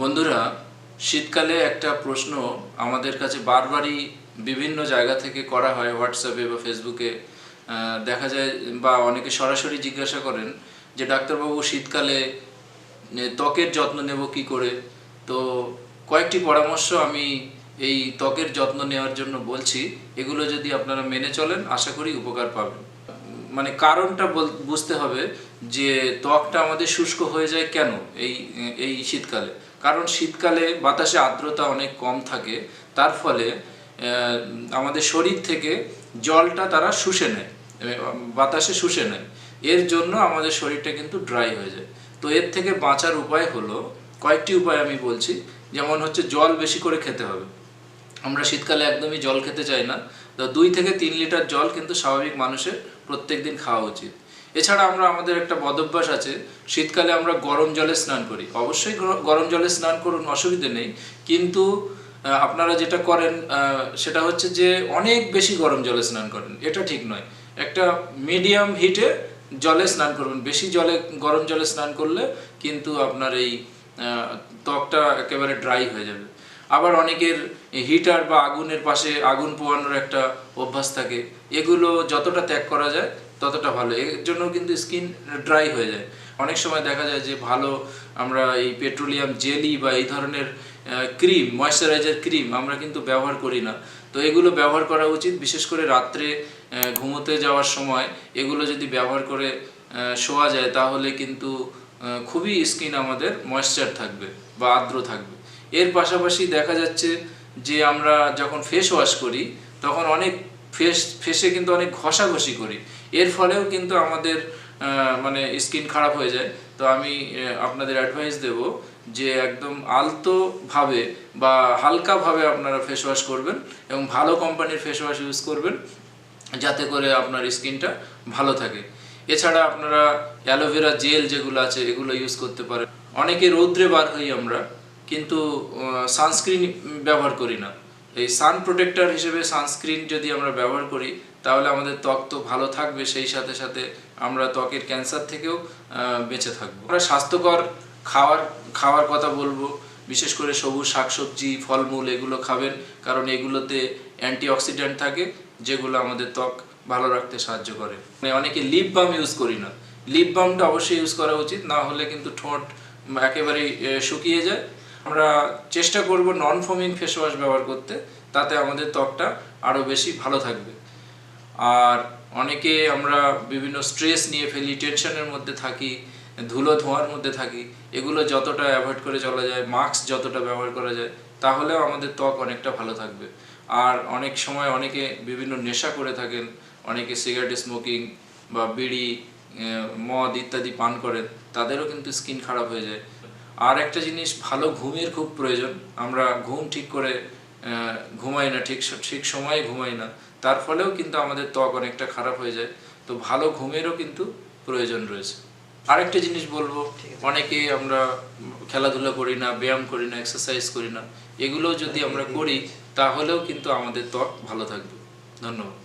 বন্ধুরা, শীতকালে একটা প্রশ্ন আমাদের কাছে বারবারই বিভিন্ন জায়গা থেকে করা হয়, হোয়াটসঅ্যাপে বা ফেসবুকে। দেখা যায় বা অনেকে সরাসরি জিজ্ঞাসা করেন যে, ডাক্তারবাবু, শীতকালে ত্বকের যত্ন নেব কি করে? তো কয়েকটি পরামর্শ আমি এই ত্বকের যত্ন নেওয়ার জন্য বলছি। এগুলো যদি আপনারা মেনে চলেন, আশা করি উপকার পাবেন। মানে কারণটা বুঝতে হবে যে, ত্বকটা আমাদের শুষ্ক হয়ে যায় কেন এই এই শীতকালে। কারণ শীতকালে বাতাসে আর্দ্রতা অনেক কম থাকে, তার ফলে আমাদের শরীর থেকে জলটা তারা শুষে নেয় বাতাসে শুষে নেয়। এর জন্য আমাদের শরীরটা কিন্তু ড্রাই হয়ে যায়। তো এর থেকে বাঁচার উপায় হলো, কয়েকটি উপায় আমি বলছি। যেমন হচ্ছে জল বেশি করে খেতে হবে। আমরা শীতকালে একদমই জল খেতে চাই না। তো দুই থেকে তিন লিটার জল কিন্তু স্বাভাবিক মানুষের প্রত্যেক দিন খাওয়া উচিত। এছাড়া আমরা আমাদের একটা বদভ্যাস আছে, শীতকালে আমরা গরম জলে স্নান করি। অবশ্যই গর- গরম জলে স্নান করুন, অসুবিধে নেই। কিন্তু আপনারা যেটা করেন সেটা হচ্ছে যে অনেক বেশি গরম জলে স্নান করেন। এটা ঠিক নয়। একটা মিডিয়াম হিটে জলে স্নান করবেন। বেশি জলে, গরম জলে স্নান করলে কিন্তু আপনার এই ত্বকটা একেবারে ড্রাই হয়ে যাবে। আবার অনেকের হিটার বা আগুনের পাশে আগুন পোয়ানোর একটা অভ্যাস থাকে। এগুলো যতটা ত্যাগ করা যায়, ততটা ভালো। এর জন্য কিন্তু স্কিন ড্রাই হয়ে যায়। অনেক সময় দেখা যায় যে ভালো আমরা এই পেট্রোলিয়াম জেলি বা এই ধরনের ক্রিম, ময়শ্চারাইজার ক্রিম আমরা কিন্তু ব্যবহার করি না। তো এগুলো ব্যবহার করা উচিত, বিশেষ করে রাত্রে ঘুমোতে যাওয়ার সময় এগুলো যদি ব্যবহার করে শোয়া যায় তাহলে কিন্তু খুবই স্কিন আমাদের ময়েশ্চার থাকবে বা আর্দ্র থাকবে। এর পাশাপাশি দেখা যাচ্ছে যে আমরা যখন ফেস ওয়াশ করি, তখন অনেক ফেস ফেসে কিন্তু অনেক ঘষাঘষি করি। এর ফলেও কিন্তু আমাদের মানে স্কিন খারাপ হয়ে যায়। তো আমি আপনাদের অ্যাডভাইস দেব যে একদম আলতোভাবে বা হালকাভাবে আপনারা ফেস ওয়াশ করবেন এবং ভালো কোম্পানির ফেস ওয়াশ ইউজ করবেন, যাতে করে আপনার স্কিনটা ভালো থাকে। এছাড়া আপনারা অ্যালোভেরা জেল যেগুলো আছে, এগুলো ইউজ করতে পারেন। অনেকে রৌদ্রে বার হই আমরা। কিন্তু সানস্ক্রিন ব্যবহার করি না। এই সান প্রোটেক্টর হিসেবে সানস্ক্রিন যদি আমরা ব্যবহার করি, তাহলে আমাদের ত্বক তো ভালো থাকবে, সেই সাথে সাথে আমরা ত্বকের ক্যান্সার থেকেও বেঁচে থাকব। আমরা স্বাস্থ্যকর খাওয়ার খাওয়ার কথা বলব, বিশেষ করে সবুজ শাকসবজি, ফলমূল এগুলো খাবেন, কারণ এগুলোতে অ্যান্টিঅক্সিডেন্ট থাকে, যেগুলো আমাদের ত্বক ভালো রাখতে সাহায্য করে। মানে অনেকে লিপ বাম ইউজ করি না। লিপ বামটা অবশ্যই ইউজ করা উচিত, না হলে কিন্তু ঠোঁট একেবারেই শুকিয়ে যায়। আমরা চেষ্টা করব নন ফোমিং ফেস ওয়াশ ব্যবহার করতে, তাতে আমাদের ত্বকটা আরও বেশি ভালো থাকবে। আর অনেকে আমরা বিভিন্ন স্ট্রেস নিয়ে ফেলি টেনশনের মধ্যে থাকি, ধুলো ধোঁয়ার মধ্যে থাকি, এগুলো যতটা অ্যাভয়েড করে চলা যায় মাস্ক যতটা ব্যবহার করা যায়, তাহলেও আমাদের ত্বক অনেকটা ভালো থাকবে। আর অনেক সময় অনেকে বিভিন্ন নেশা করে থাকেন, অনেকে সিগারেট স্মোকিং বা বিড়ি মদ ইত্যাদি পান করেন, তাদেরও কিন্তু স্কিন খারাপ হয়ে যায়। আর একটা জিনিস ভালো ঘুমের খুব প্রয়োজন। আমরা ঘুম ঠিক করে ঘুমাই না ঠিক ঠিক সময়ে ঘুমাই না। তার ফলেও কিন্তু আমাদের ত্বক অনেকটা খারাপ হয়ে যায়। তো ভালো ঘুমেরও কিন্তু প্রয়োজন রয়েছে। আরেকটা জিনিস বলব অনেকে আমরা খেলাধুলা করি না ব্যায়াম করি না এক্সারসাইজ করি না। এগুলো যদি আমরা করি তাহলেও কিন্তু আমাদের ত্বক ভালো থাকবে। ধন্যবাদ।